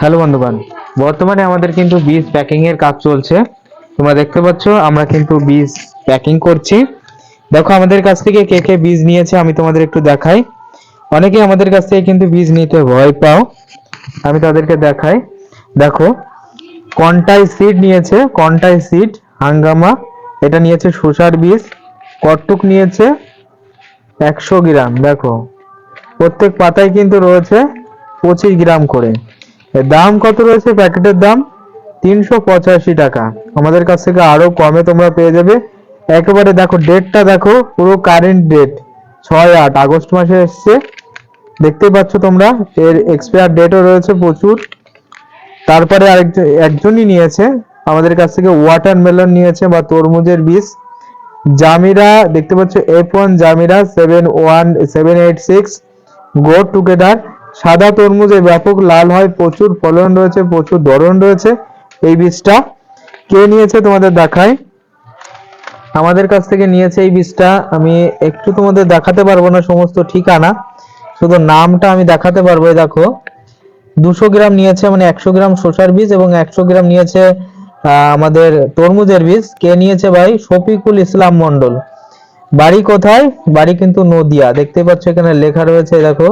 Hello বন্ধুগণ। বর্তমানে আমাদের কিন্তু বীজ প্যাকিং এর কাজ চলছে। তোমরা দেখতে পাচ্ছ, আমরা কিন্তু বীজ প্যাকিং করছি। দেখো, আমাদের কাছ থেকে কে কে বীজ নিয়েছে, আমি তোমাদের একটু দেখাই। অনেকেই আমাদের কাছ থেকে কিন্তু বীজ নিতে ভয় পাও। আমি তাদেরকে দেখাই। দেখো কন্টাই সিড নিয়েছে কন্টাই সিড হাঙ্গামা, এটা নিয়েছে শসার বীজ কটুক নিয়েছে একশো গ্রাম। দেখো, প্রত্যেক পাতায় কিন্তু রয়েছে পঁচিশ গ্রাম করে। দাম কত রয়েছে? প্যাকেটের দাম? তিনশো পঁচাশি টাকা। আমাদের কাছ থেকে আরও কমে তোমরা পেয়ে যাবে। একেবারে দেখো ডেটটা দেখো, পুরো কারেন্ট ডেট ছয় আট, আগস্ট মাসে এসছে। দেখতেই পাচ্ছ তোমরা, এর এক্সপায়ার ডেটও রয়েছে প্রচুর। তারপরে আরেকজন একজনই নিয়েছে। আমাদের কাছ থেকে ওয়াটারমেলন নিয়েছে বা তরমুজের বীজ। জামিরা, দেখতে পাচ্ছ F one Jamira seven one seven eight six go together সাদা তরমুজে ব্যাপক লাল হয়, প্রচুর ফলন রয়েছে, প্রচুর ধরন রয়েছে। এই বীজটা কে নিয়েছে তোমাদের দেখায় আমাদের কাছ থেকে নিয়েছে এই বীজটা। আমি একটু তোমাদের দেখাতে পারব না সমস্ত ঠিকানা। শুধু নামটা আমি দেখাতে পারব দেখো। দুশো গ্রাম নিয়েছে মানে একশো গ্রাম শসার বীজ এবং একশো গ্রাম নিয়েছে আমাদের তরমুজের বীজ। কে নিয়েছে ভাই? শফিকুল ইসলাম মন্ডল বাড়ি কোথায়? বাড়ি কিন্তু নদিয়া। দেখতে পাচ্ছ এখানে লেখা রয়েছে দেখো।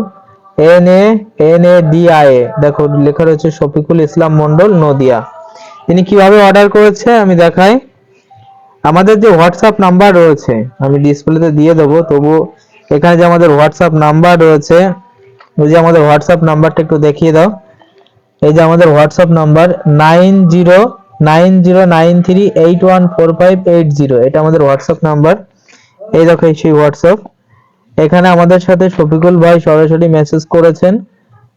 N A N A D I A. দেখো, লেখা রয়েছে শফিকুল ইসলাম মন্ডল নদিয়া। তিনি কীভাবে অর্ডার করেছে আমি দেখাই। আমাদের যে হোয়াটসঅ্যাপ নাম্বার রয়েছে, আমি ডিসপ্লেতে দিয়ে দেবো, তবু এখানে যে আমাদের হোয়াটসঅ্যাপ নাম্বার রয়েছে, ওই যে আমাদের হোয়াটসঅ্যাপ নাম্বারটা একটু দেখিয়ে দাও। এই যে আমাদের WhatsApp number nine zero nine zero nine three eight one four five eight zero এটা আমাদের হোয়াটসঅ্যাপ নাম্বার এই দেখো সেই হোয়াটসঅ্যাপ এখানে আমাদের সাথে শফিকুল ভাই সরাসরি মেসেজ করেছেন।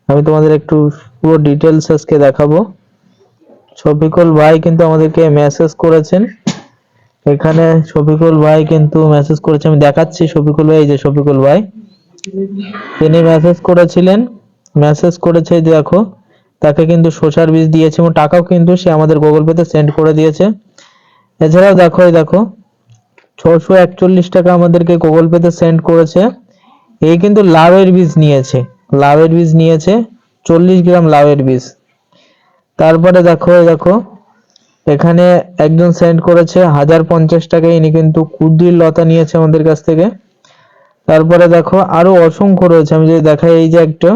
আমি তোমাদের একটু পুরো ডিটেলস আজকে দেখাবো। শফিকুল ভাই কিন্তু আমাদেরকে মেসেজ করেছেন। এখানে শফিকুল ভাই কিন্তু মেসেজ করেছে। আমি দেখাচ্ছি শফিকুল ভাই, এই যে শফিকুল ভাই। তিনি মেসেজ করেছিলেন। মেসেজ করেছে, দেখো, তাকে কিন্তু শসার বীজ দিয়েছে এবং টাকাও কিন্তু সে আমাদের গুগল পেতে সেন্ড করে দিয়েছে। এছাড়াও দেখো, এই দেখো ছশো একচল্লিশ টাকা আমাদেরকে গুগল পেতে সেন্ড করেছে। এই কিন্তু লাউয়ের বীজ নিয়েছে। লাউয়ের বীজ নিয়েছে, চল্লিশ গ্রাম লাউয়ের বীজ। তারপরে দেখো দেখো, এখানে একজন সেন্ড করেছে, হাজার পঞ্চাশ টাকা ইনি কিন্তু কুদ্রির লতা নিয়েছে আমাদের কাছ থেকে। তারপরে দেখো, আরও অসংখ্য রয়েছে, আমি যদি দেখাই এই যে একটা।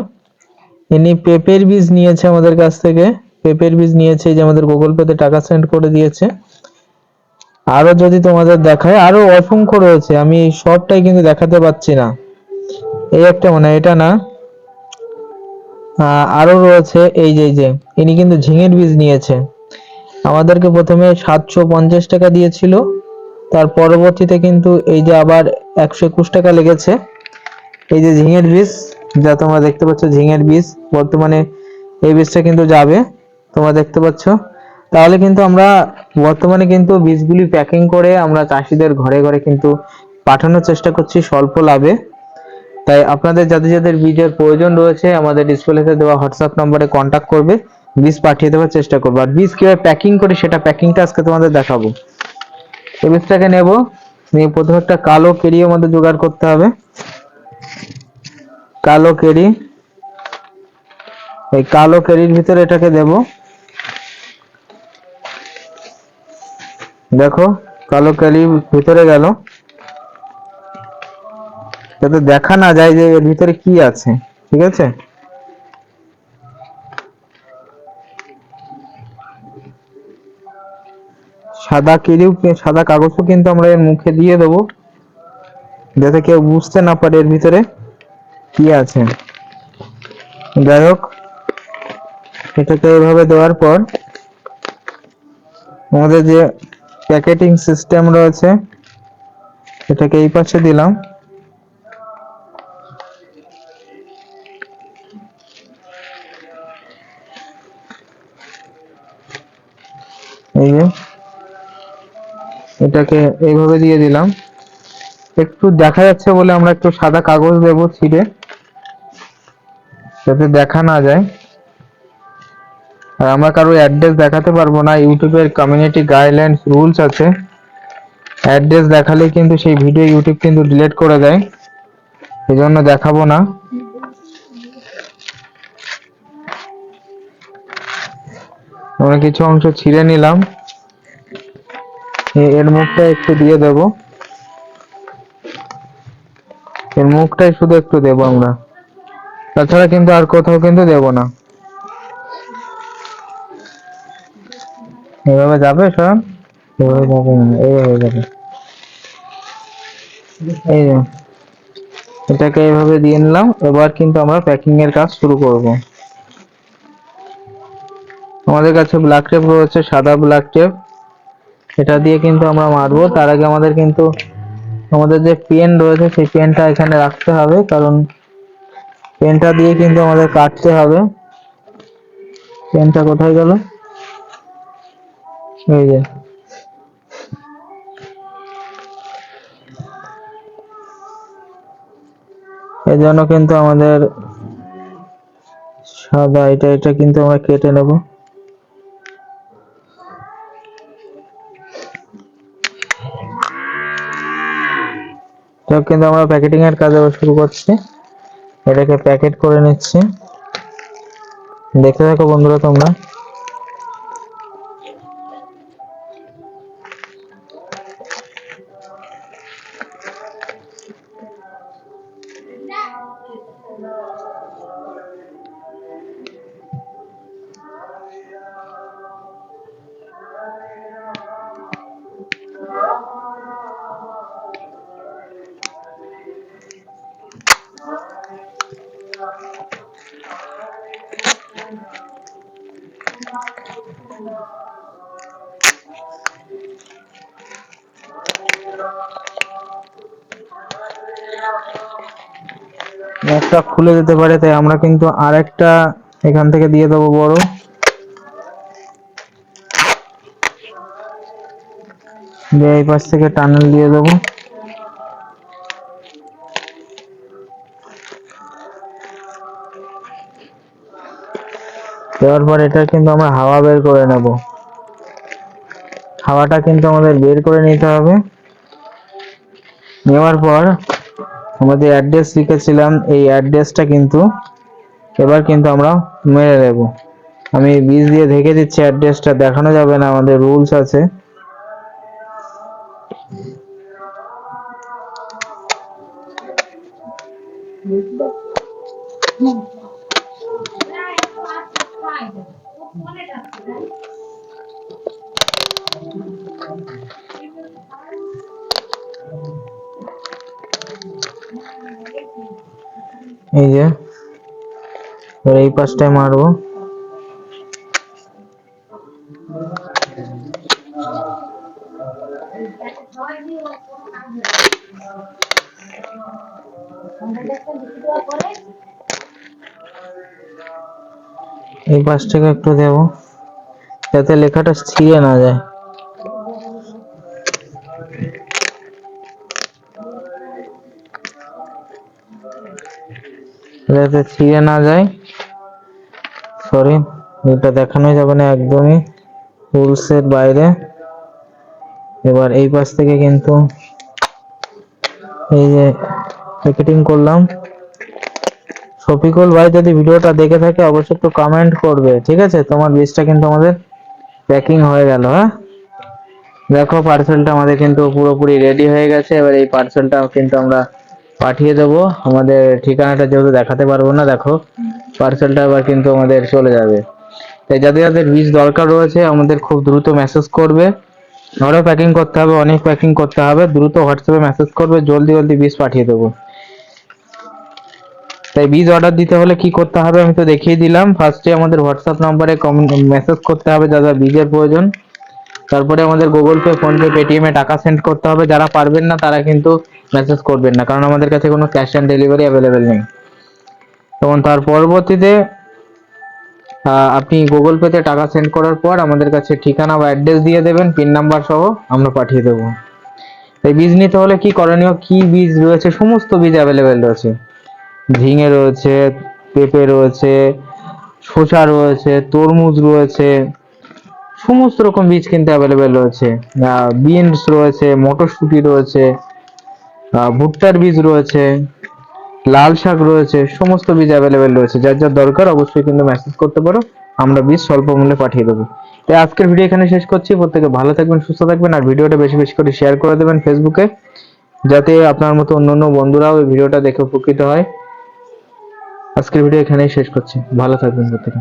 ইনি পেঁপের বীজ নিয়েছে আমাদের কাছ থেকে। পেঁপের বীজ নিয়েছে যে আমাদের গুগল পেতে টাকা সেন্ড করে দিয়েছে। আরও যদি তোমাদের দেখায়, আরও অসংখ্য রয়েছে, আমি সবটাই কিন্তু দেখাতে পাচ্ছি না। এই একটা মানে এটা না আরও রয়েছে, এই যে যে, ইনি কিন্তু ঝিঙের বীজ নিয়েছে। আমাদেরকে প্রথমে সাতশো পঞ্চাশ টাকা দিয়েছিল, তার পরবর্তীতে কিন্তু এই যে আবার একশো একুশ টাকা লেগেছে। এই যে ঝিঙের বীজ, যা তোমরা দেখতে পাচ্ছ, ঝিঙের বীজ, বর্তমানে এই বীজটা কিন্তু যাবে, তোমরা দেখতে পাচ্ছ। তাহলে কিন্তু আমরা বর্তমানে কিন্তু বীজগুলি প্যাকিং করে আমরা চাষিদের ঘরে ঘরে কিন্তু পাঠানোর চেষ্টা করছি স্বল্প লাভে। তাই আপনাদের যাদের যাদের বীজের প্রয়োজন রয়েছে, আমাদের ডিসপ্লেতে দেওয়া হোয়াটসঅ্যাপ নম্বরে কন্ট্যাক্ট করবে, বীজ পাঠিয়ে দেওয়ার চেষ্টা করব। আর বীজ কীভাবে প্যাকিং করে সেটা প্যাকিংটা আজকে তোমাদের দেখাবো। এই বীজটাকে নেব, নিয়ে প্রথমে একটা কালো কেরি আমাদের জোগাড় করতে হবে। কালো কেরি, এই কালো কেরির ভিতরে এটাকে দেব। দেখো, কালো কেরি ভিতরে গেল। যাতে দেখা না যায় যে এর ভিতরে কি আছে, ঠিক আছে? সাদা কেরিও সাদা কাগজও কিন্তু আমরা এর মুখে দিয়ে দেবো। যাতে কেউ বুঝতে না পারে এর ভিতরে কি আছে। যাই হোক, এটাকে এভাবে দেওয়ার পর আমাদের যে প্যাকেটিং সিস্টেম রয়েছে। এটাকে এই পাশে দিলাম। এই যে, এটাকে এইভাবে দিয়ে দিলাম। একটু দেখা যাচ্ছে বলে আমরা একটু সাদা কাগজ দেব ছিঁড়ে, যাতে দেখা না যায়। আর আমরা কারও অ্যাড্রেস দেখাতে পারব না ইউটিউবের কমিউনিটি গাইডলাইন্স রুলস আছে। অ্যাড্রেস দেখালে কিন্তু সেই ভিডিও ইউটিউব কিন্তু ডিলিট করে দেয়। এই জন্য দেখাবো না। আমরা কিছু অংশ ছিঁড়ে নিলাম। এর মুখটা একটু দিয়ে দেব। এর মুখটাই শুধু একটু দেব আমরা। তাছাড়া কিন্তু আর কোথাও কিন্তু দেব না। এভাবে যাবে সব এভাবে যাবে এইভাবে যাবে। এই এটাকে এইভাবে দিয়ে নিলাম, এবার কিন্তু আমরা প্যাকিং এর কাজ শুরু করব। আমাদের কাছে ব্ল্যাক টেপ রয়েছে, সাদা ব্ল্যাক টেপ এটা দিয়ে কিন্তু আমরা মারবো, তার আগে আমাদের কিন্তু আমাদের যে পেন রয়েছে, সেই পেনটা এখানে রাখতে হবে, কারণ পেনটা দিয়ে কিন্তু আমাদের কাটতে হবে। পেনটা কোথায় গেল? এই যে। এই জন্য কিন্তু আমাদের সাদা, এটা এটা কিন্তু আমরা কেটে নেব। কিন্তু আমরা প্যাকেটিং এর কাজ আবার শুরু করছি। এটাকে প্যাকেট করে নিচ্ছি। দেখতে থাকো বন্ধুরা তোমরা। একটা খুলে যেতে পারে, তাই আমরা কিন্তু আরেকটা এখান থেকে দিয়ে দেবো বড়। দিয়ে এই পাশ থেকে টানেল দিয়ে দেবো। দেওয়ার পর এটা কিন্তু আমরা হাওয়া বের করে নেব। হাওয়াটা কিন্তু আমাদের বের করে নিতে হবে। নেওয়ার পর আমাদের অ্যাড্রেস লিখেছিলাম, এই অ্যাড্রেসটা কিন্তু এবার কিন্তু আমরা মেরে দেব আমি বীজ দিয়ে ঢেকে দিচ্ছি অ্যাড্রেসটা দেখানো যাবে না, আমাদের রুলস আছে। এই যে এবার এই পাশটায় মারবো এই পাশটাকে একটু দেবো, যাতে লেখাটা ছিঁড়ে না যায়। যাতে ছিঁড়ে না যায় সরি এটা দেখানো যাবে না একদমই রুলস এর বাইরে। এবার এই পাশ থেকে কিন্তু এই যে প্যাকেটিং করলাম। শফিকুল ভাই যদি ভিডিওটা দেখে থাকে, অবশ্যই একটু কমেন্ট করবে, ঠিক আছে? তোমার বীজটা কিন্তু আমাদের প্যাকিং হয়ে গেল হ্যাঁ? দেখো পার্সেলটা আমাদের কিন্তু পুরোপুরি রেডি হয়ে গেছে। এবার এই পার্সেলটা কিন্তু আমরা পাঠিয়ে দেবো। আমাদের ঠিকানাটা যেহেতু দেখাতে পারব না, দেখো পার্সেলটা এবার কিন্তু আমাদের চলে যাবে। তাই যাদের যাদের বীজ দরকার রয়েছে, আমাদের খুব দ্রুত মেসেজ করবে। আরও প্যাকিং করতে হবে, অনেক প্যাকিং করতে হবে। দ্রুত হোয়াটসঅ্যাপে মেসেজ করবে, জলদি জলদি বীজ পাঠিয়ে দেবো। তাই বীজ অর্ডার দিতে হলে কি করতে হবে আমি তো দেখিয়ে দিলাম। ফার্স্টে আমাদের হোয়াটসঅ্যাপ নাম্বারে মেসেজ করতে হবে যারা বীজের প্রয়োজন। তারপরে আমাদের Google Pay PhonePe Paytm টাকা সেন্ড করতে হবে। যারা পারবেন না, তারা কিন্তু মেসেজ করবেন না, কারণ আমাদের কাছে কোনো ক্যাশ অন ডেলিভারি অ্যাভেলেবেল নেই। এবং তার পরবর্তীতে আপনি গুগল পেতে টাকা সেন্ড করার পর আমাদের কাছে ঠিকানা বা অ্যাড্রেস দিয়ে দেবেন পিন নাম্বার সহ আমরা পাঠিয়ে দেবো। তাই বীজ নিতে হলে কি করণীয়? কি বীজ রয়েছে? সমস্ত বীজ অ্যাভেলেবেল রয়েছে। ঝিঙে রয়েছে, পেঁপে রয়েছে, শসা রয়েছে, তরমুজ রয়েছে, সমস্ত রকম বীজ কিন্তু অ্যাভেলেবেল রয়েছে। বিনস রয়েছে, মটরশুঁটি রয়েছে ভুট্টার বীজ রয়েছে, লাল শাক রয়েছে, সমস্ত বীজ অ্যাভেলেবেল রয়েছে। যার যার দরকার অবশ্যই কিন্তু মেসেজ করতে পারো, আমরা বীজ স্বল্প মূল্যে পাঠিয়ে দেবো। তাই আজকের ভিডিও এখানে শেষ করছি। প্রত্যেকে ভালো থাকবেন, সুস্থ থাকবেন, আর ভিডিওটা বেশি বেশি করে শেয়ার করে দেবেন ফেসবুকে যাতে আপনার মতো অন্য অন্য বন্ধুরাও এই ভিডিওটা দেখে উপকৃত হয়। আজকের ভিডিও এখানেই শেষ করছি। ভালো থাকবেন প্রত্যেকে।